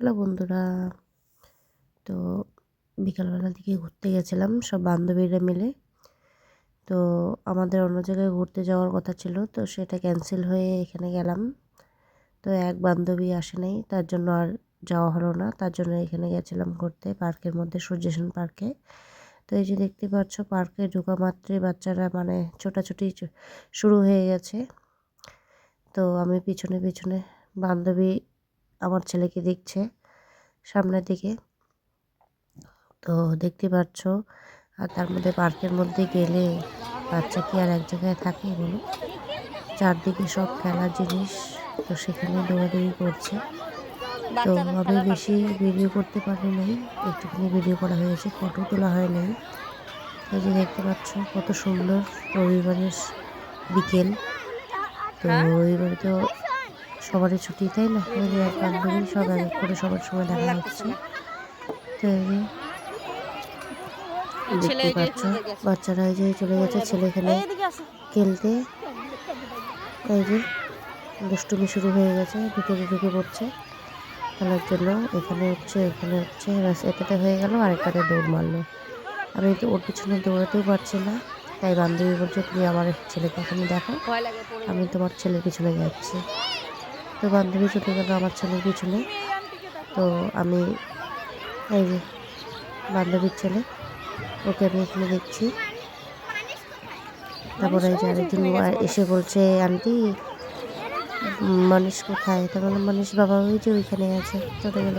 Hello বন্ধুরা। তো বিকালবেলার দিকে ঘুরতে গেছিলাম, সব বান্ধবীরা মিলে। তো আমাদের অন্য জায়গায় ঘুরতে যাওয়ার কথা ছিল, তো সেটা ক্যান্সেল হয়ে এখানে গেলাম। তো এক বান্ধবী আসে নাই, তার জন্য আর যাওয়া হলো না। তার জন্য এখানে গেছিলাম ঘুরতে পার্কের মধ্যে, সূর্যসেন পার্কে। তো এই যে দেখতে পাচ্ছ, পার্কে ঢোকা মাত্রই বাচ্চারা মানে ছোটাছুটি শুরু হয়ে গেছে। তো আমি পিছনে পিছনে বান্ধবী আমার ছেলেকে দেখছে সামনের দিকে। তো দেখতে পাচ্ছ আর তার মধ্যে পার্কের মধ্যে গেলে বাচ্চা কি আর এক জায়গায় থাকে বলো? চারদিকে সব খেলার জিনিস তো সেখানে দৌড়াদৌড়ি করছে। তো আমি বেশি ভিডিও করতে পারি নাই একটুখানি ভিডিও করা হয়েছে ফটো তোলা হয় নাই। এই যে দেখতে পাচ্ছ কত সুন্দর রবিবারের বিকেল। তো রবিবারে তো সবারই ছুটি তাই না? এই এক বান্ধবী সব এক করে সবার সময় দেখা হচ্ছে। তো এই দেখতে পাচ্ছ বাচ্চারা এই যে চলে গেছে ছেলে এখানে খেলতে। এই যে দুষ্টুমি শুরু হয়ে গেছে ভিতরে ঢুকে পড়ছে। খেলার জন্য এখানে হচ্ছে এখানে হচ্ছে এটাতে হয়ে গেল আরেকটাতে দৌড় মারলো। আমি তো ওর পিছনে দৌড়াতেও পারছি না তাই বান্ধবী বলছে তুমি আমার ছেলেকে এখানে দেখো আমি তোমার ছেলের পিছনে যাচ্ছি। তো বান্ধবী চলে গেল আমার ছেলের পিছনে। তো আমি এই যে বান্ধবীর ছেলে, ওকে আমি এখানে দেখছি। তারপরে এই যে আরেকজন এসে বলছে, আন্টি মানুষ কোথায় তা বললাম মানুষ বাবা ওই যে ওইখানে আছে চলে গেল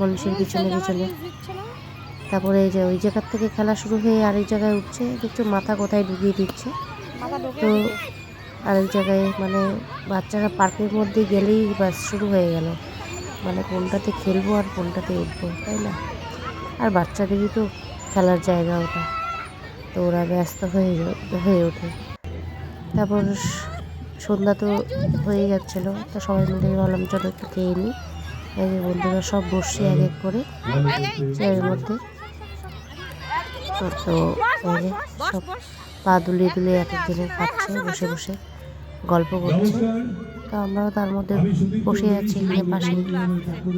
মানুষের পিছনে পিছনে। তারপরে এই যে ওই জায়গার থেকে খেলা শুরু হয়ে আরেক জায়গায় উঠছে, দেখছ মাথা কোথায় ঢুকিয়ে দিচ্ছে। তো আরেক জায়গায় মানে বাচ্চারা পার্কের মধ্যে গেলেই বাস শুরু হয়ে গেল। মানে কোনটাতে খেলব আর কোনটাতে উঠবো, তাই না? আর বাচ্চাদেরই তো খেলার জায়গা ওটা। তো ওরা ব্যস্ত হয়ে হয়ে ওঠে। তারপর সন্ধ্যা তো হয়ে যাচ্ছিল, তো সবাই মিলে ভাবলাম চলো একটু খেয়ে নিই। এই বন্ধুরা সব বসছে এক এক করে চেয়ারের মধ্যে। তো সব পা দুলিয়ে দুলিয়ে এক একজনে খাচ্ছে বসে বসে। গল্প করছে। তো আমরাও তার মধ্যে বসে আছি এখানে পাশে।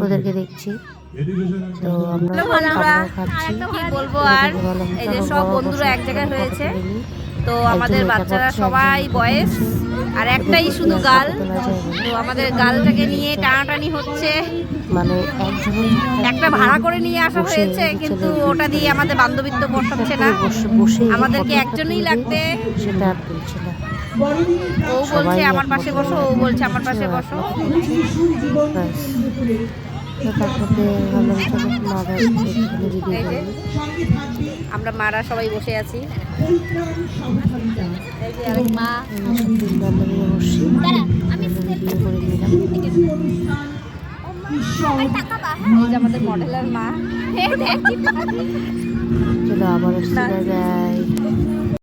ওদেরকে দেখছি। তো আমরা কি বলব আর? এই যে সব বন্ধুরা এক জায়গায় হয়েছে। তো আমাদের বাচ্চারা সবাই বয়স। আর একটাই শুধু গাল। তো আমাদের গালটাকে নিয়ে টানাটানি হচ্ছে। মানে একটা ভাড়া করে নিয়ে আসা হয়েছে কিন্তু ওটা দিয়ে আমাদের বান্ধবিত্ব বসাচ্ছে না। আমাদেরকে একজনই লাগবে। সেটা আর তুলছে না। ও বলছে আমার পাশে বসো। ও বলছে আমার পাশে বসো। আমরা মারা সবাই বসে আছি। মা আমাদের মডেলের মা। চলো আবার